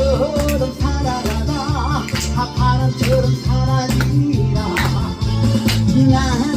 Oh. 바람처럼 사라지라 나